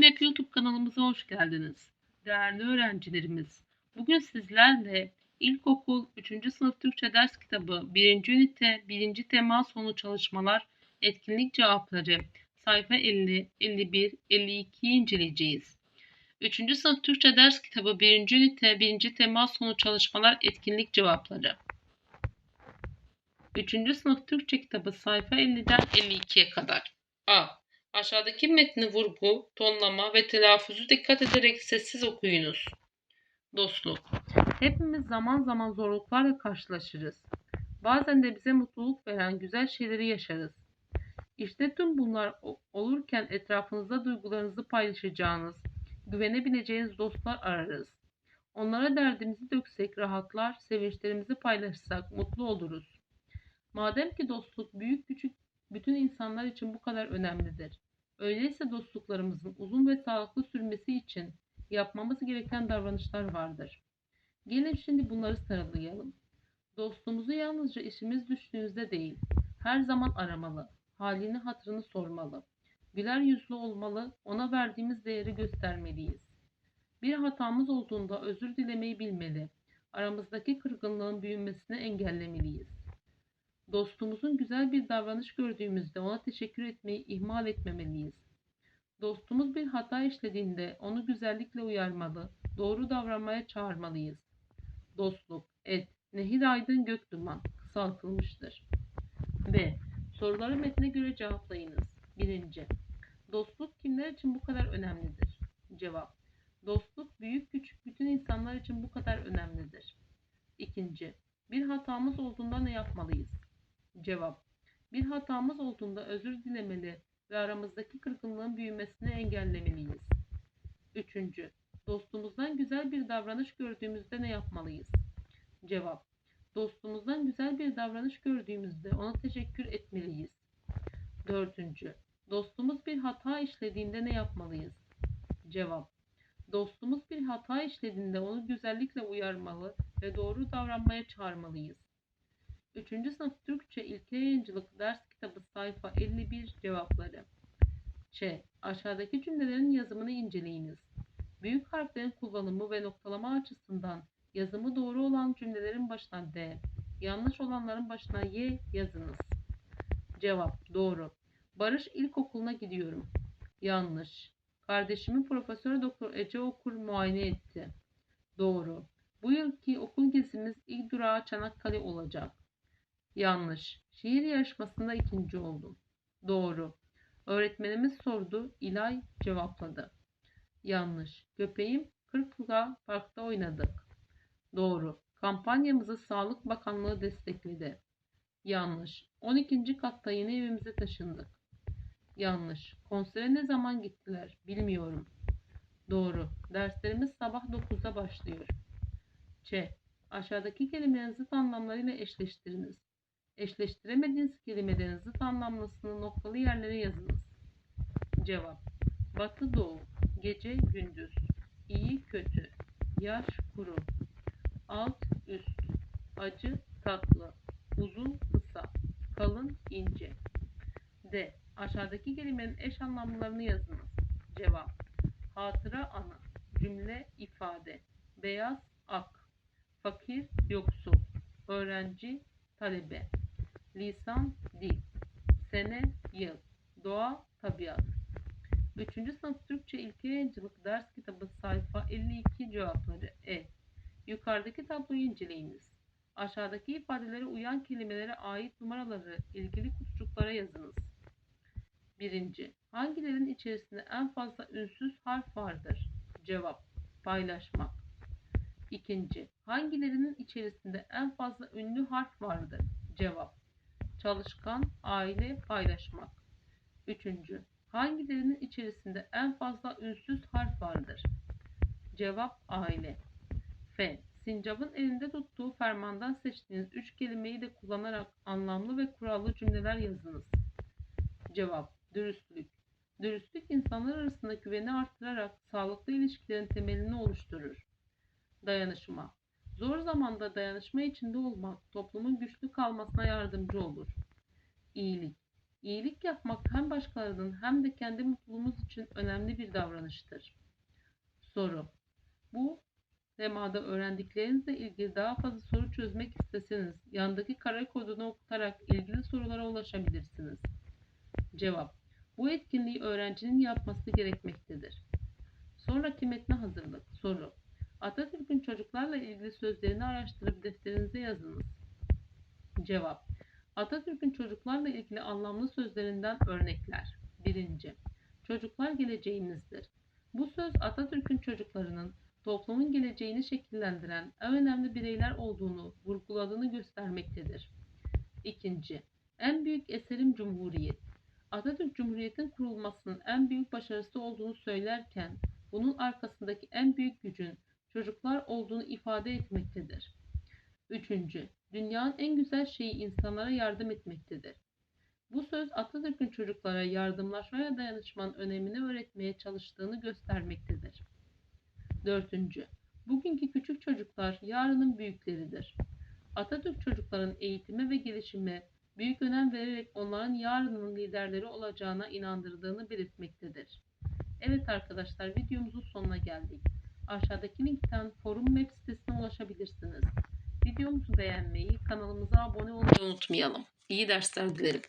Map YouTube kanalımıza hoş geldiniz. Değerli öğrencilerimiz, bugün sizlerle İlkokul 3. sınıf Türkçe ders kitabı 1. ünite 1. tema sonu çalışmalar etkinlik cevapları sayfa 50, 51, 52'yi inceleyeceğiz. 3. sınıf Türkçe ders kitabı 1. ünite 1. tema sonu çalışmalar etkinlik cevapları. 3. sınıf Türkçe kitabı sayfa 50'den 52'ye kadar. A. Aşağıdaki metni vurgu, tonlama ve telaffuzu dikkat ederek sessiz okuyunuz. Dostluk. Hepimiz zaman zaman zorluklarla karşılaşırız. Bazen de bize mutluluk veren güzel şeyleri yaşarız. İşte tüm bunlar olurken etrafınızda duygularınızı paylaşacağınız, güvenebileceğiniz dostlar ararız. Onlara derdimizi döksek rahatlar, sevinçlerimizi paylaşsak mutlu oluruz. Madem ki dostluk büyük küçük bütün insanlar için bu kadar önemlidir. Öyleyse dostluklarımızın uzun ve sağlıklı sürmesi için yapmamız gereken davranışlar vardır. Gelin şimdi bunları sıralayalım. Dostumuzu yalnızca işimiz düştüğünüzde değil, her zaman aramalı, halini hatırını sormalı, güler yüzlü olmalı, ona verdiğimiz değeri göstermeliyiz. Bir hatamız olduğunda özür dilemeyi bilmeli, aramızdaki kırgınlığın büyümesini engellemeliyiz. Dostumuzun güzel bir davranış gördüğümüzde ona teşekkür etmeyi ihmal etmemeliyiz. Dostumuz bir hata işlediğinde onu güzellikle uyarmalı, doğru davranmaya çağırmalıyız. Dostluk, et, nehir aydın gök duman kısaltılmıştır. B. Soruları metne göre cevaplayınız. 1. Dostluk kimler için bu kadar önemlidir? Cevap. Dostluk büyük küçük bütün insanlar için bu kadar önemlidir. 2. Bir hatamız olduğunda ne yapmalıyız? Cevap. Bir hatamız olduğunda özür dilemeli ve aramızdaki kırgınlığın büyümesini engellemeliyiz. Üçüncü, dostumuzdan güzel bir davranış gördüğümüzde ne yapmalıyız? Cevap. Dostumuzdan güzel bir davranış gördüğümüzde ona teşekkür etmeliyiz. Dördüncü, dostumuz bir hata işlediğinde ne yapmalıyız? Cevap. Dostumuz bir hata işlediğinde onu güzellikle uyarmalı ve doğru davranmaya çağırmalıyız. 3. sınıf Türkçe İlke Yayıncılık Ders Kitabı sayfa 51 cevapları. Ç. Aşağıdaki cümlelerin yazımını inceleyiniz. Büyük harflerin kullanımı ve noktalama açısından yazımı doğru olan cümlelerin başına D, yanlış olanların başına Y yazınız. Cevap doğru. Barış İlkokulu'na gidiyorum. Yanlış. Kardeşimi Profesör Doktor Ece Okur muayene etti. Doğru. Bu yılki okul gezimiz ilk durağı Çanakkale olacak. Yanlış. Şiir yarışmasında ikinci oldum. Doğru. Öğretmenimiz sordu, İlay cevapladı. Yanlış. Köpeğim Kırklığa Park'ta oynadık. Doğru. Kampanyamızı Sağlık Bakanlığı destekledi. Yanlış. 12. katta yeni evimize taşındık. Yanlış. Konsere ne zaman gittiler? Bilmiyorum. Doğru. Derslerimiz sabah 9'da başlıyor. Ç. Aşağıdaki kelimelerin zıt anlamlarıyla eşleştiriniz. Eşleştiremediğiniz kelimelerin zıt anlamlısını noktalı yerlere yazınız. Cevap. Batı doğu, gece gündüz, iyi kötü, yaş kuru, alt üst, acı tatlı, uzun kısa, kalın ince. D. Aşağıdaki kelimenin eş anlamlarını yazınız. Cevap. Hatıra ana, cümle ifade, beyaz ak, fakir yoksul, öğrenci talebe, lisan dil, sene yıl, doğa tabiat. 3. sınıf Türkçe İlke Yayıncılık Ders Kitabı sayfa 52 cevapları E. Yukarıdaki tabloyu inceleyiniz. Aşağıdaki ifadelere uyan kelimelere ait numaraları ilgili kutucuklara yazınız. 1. Hangilerin içerisinde en fazla ünsüz harf vardır? Cevap. Paylaşmak. 2. Hangilerinin içerisinde en fazla ünlü harf vardır? Cevap. Çalışkan, aile, paylaşmak. 3. Hangilerinin içerisinde en fazla ünsüz harf vardır? Cevap aile. F. Sincap'ın elinde tuttuğu fermandan seçtiğiniz üç kelimeyi de kullanarak anlamlı ve kurallı cümleler yazınız. Cevap. Dürüstlük. Dürüstlük insanlar arasında güveni artırarak sağlıklı ilişkilerin temelini oluşturur. Dayanışma. Zor zamanda dayanışma içinde olmak toplumun güçlü kalmasına yardımcı olur. İyilik. İyilik yapmak hem başkalarının hem de kendi mutluluğumuz için önemli bir davranıştır. Soru. Bu temada öğrendiklerinizle ilgili daha fazla soru çözmek isteseniz yandaki kare kodunu okutarak ilgili sorulara ulaşabilirsiniz. Cevap. Bu etkinliği öğrencinin yapması gerekmektedir. Sonraki metne hazırlık. Soru. Atatürk'ün çocuklarla ilgili sözlerini araştırıp defterinize yazınız. Cevap. Atatürk'ün çocuklarla ilgili anlamlı sözlerinden örnekler. 1. Çocuklar geleceğimizdir. Bu söz Atatürk'ün çocuklarının toplumun geleceğini şekillendiren en önemli bireyler olduğunu vurguladığını göstermektedir. 2. En büyük eserim Cumhuriyet. Atatürk Cumhuriyet'in kurulmasının en büyük başarısı olduğunu söylerken bunun arkasındaki en büyük gücün çocuklar olduğunu ifade etmektedir. 3. Dünyanın en güzel şeyi insanlara yardım etmektedir. Bu söz Atatürk'ün çocuklara yardımlaşma ve dayanışmanın önemini öğretmeye çalıştığını göstermektedir. 4. Bugünkü küçük çocuklar yarının büyükleridir. Atatürk çocukların eğitime ve gelişime büyük önem vererek onların yarının liderleri olacağına inandırdığını belirtmektedir. Evet arkadaşlar videomuzun sonuna geldik. Aşağıdaki linkten forum web sitesine ulaşabilirsiniz. Videomuzu beğenmeyi, kanalımıza abone olmayı unutmayalım. İyi dersler dilerim.